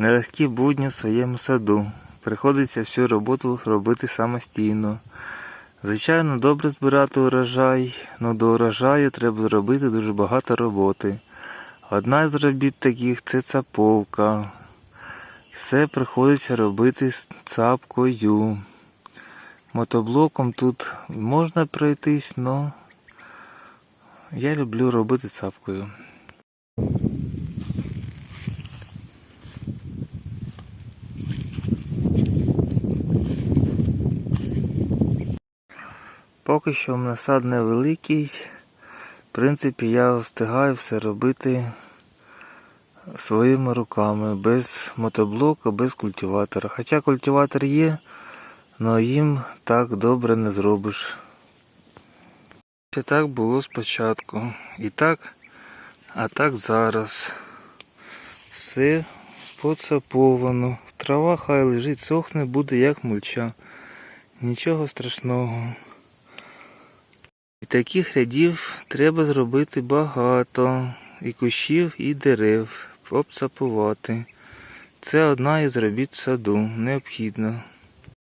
Нелегкі будні в своєму саду. Приходиться всю роботу робити самостійно. Звичайно, добре збирати урожай, але до урожаю треба зробити дуже багато роботи. Одна з робіт таких це цаповка. Все приходиться робити з цапкою. Мотоблоком тут можна пройтись, але я люблю робити цапкою. Поки що в мене сад невеликий. В принципі, я встигаю все робити своїми руками, без мотоблока, без культиватора. Хоча культиватор є, але їм так добре не зробиш. Це так було спочатку. І так, а так зараз. Все поцаповано. Трава хай лежить, сохне, буде як мульча. Нічого страшного. Таких рядів треба зробити багато. І кущів, і дерев. Обцапувати. Це одна із робіт саду. Необхідно.